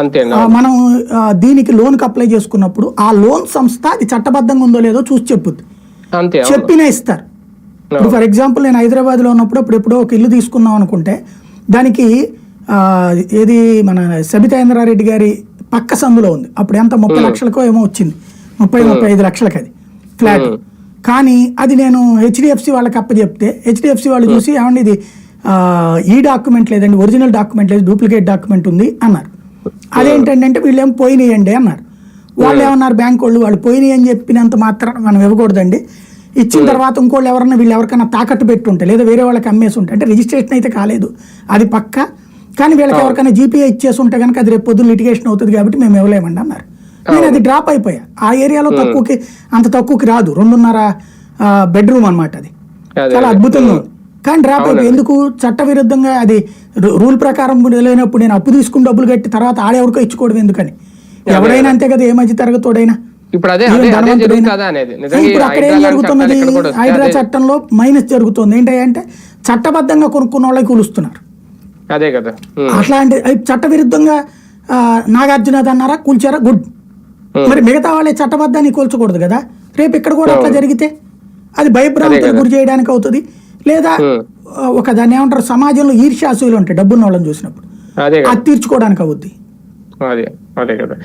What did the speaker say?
అంతే మనం దీనికి లోన్కి అప్లై చేసుకున్నప్పుడు ఆ లోన్ సంస్థ అది చట్టబద్ధంగా ఉందో లేదో చూసి చెప్పుద్ది. అంతే అవును. చెప్పినా ఇస్తారు. ఇప్పుడు ఫర్ ఎగ్జాంపుల్ నేను హైదరాబాద్లో ఉన్నప్పుడు అప్పుడు ఎప్పుడో ఒక ఇల్లు తీసుకుందాం అనుకుంటే దానికి ఏది మన సబితాయింద్రారెడ్డి గారి పక్క సందులో ఉంది. అప్పుడు ఎంత ముప్పై లక్షలకో ఏమో వచ్చింది. ముప్పై ముప్పై ఐదు లక్షలకి అది ఫ్లాట్. కానీ అది నేను హెచ్డిఎఫ్సి వాళ్ళకి అప్పచెప్తే హెచ్డిఎఫ్సి వాళ్ళు చూసి ఏమండి ఇది ఈ డాక్యుమెంట్ లేదండి ఒరిజినల్ డాక్యుమెంట్ లేదు డూప్లికేట్ డాక్యుమెంట్ ఉంది అన్నారు. అదేంటంటే వీళ్ళు ఏం పోయినాయండి అన్నారు. వాళ్ళు ఏమన్నారు బ్యాంక్ వాళ్ళు వాళ్ళు పోయినాయి అని చెప్పినంత మాత్రం మనం ఇవ్వకూడదండి. ఇచ్చిన తర్వాత ఇంకోళ్ళు ఎవరన్నా వీళ్ళు ఎవరికైనా తాకట్టు పెట్టి ఉంటే లేదా వేరే వాళ్ళకి అమ్మేసి ఉంటే అంటే రిజిస్ట్రేషన్ అయితే కాలేదు. అది పక్క. కానీ వీళ్ళకి ఎవరికైనా జీపీఏ ఇచ్చేసి ఉంటే కనుక అది రేపు పొద్దున్న లిటిగేషన్ అవుతుంది కాబట్టి మేము ఇవ్వలేమండి అన్నారు. నేను అది డ్రాప్ అయిపోయా. ఆ ఏరియాలో తక్కువకి అంత తక్కువకి రాదు. రెండున్నర బెడ్రూమ్ అన్నమాట అది. చాలా అదే. అద్భుతంగా ఉంది. కానీ డ్రాప్ అయిపోయి ఎందుకు? చట్ట విరుద్ధంగా అది రూల్ ప్రకారం లేనప్పుడు నేను అప్పు తీసుకుని డబ్బులు కట్టి తర్వాత ఆడెవరికో ఇచ్చుకోవడం ఎందుకని? ఎవడైనా అంతే కదా ఏ మధ్య తరగతోడైనా? ఇప్పుడు అదే అక్కడ ఏం జరుగుతున్నది? హైడ్రా అదే- చట్టంలో మైనస్ జరుగుతుంది. ఏంటంటే చట్టబద్ధంగా కొనుక్కున్న వాళ్ళకి కూలుస్తున్నారు. అదే కదా. అట్లాంటి అయి చట్ట విరుద్ధంగా ఆ, నాగార్జున అన్నారా కూల్చారా? గుడ్. మరి మిగతా వాళ్ళే చట్టబద్ధాన్ని కూల్చకూడదు కదా? రేపు ఇక్కడ కూడా అట్లా జరిగితే అది భయభ్రాంతులకు గురి చేయడానికి అవుతుంది. లేదా ఒక దాన్ని ఏమంటారు సమాజంలో ఈర్ష్యాసులు ఉంటాయి డబ్బున్న వాళ్ళని చూసినప్పుడు అది తీర్చుకోవడానికి అవుద్ది. అదే అదే కదా.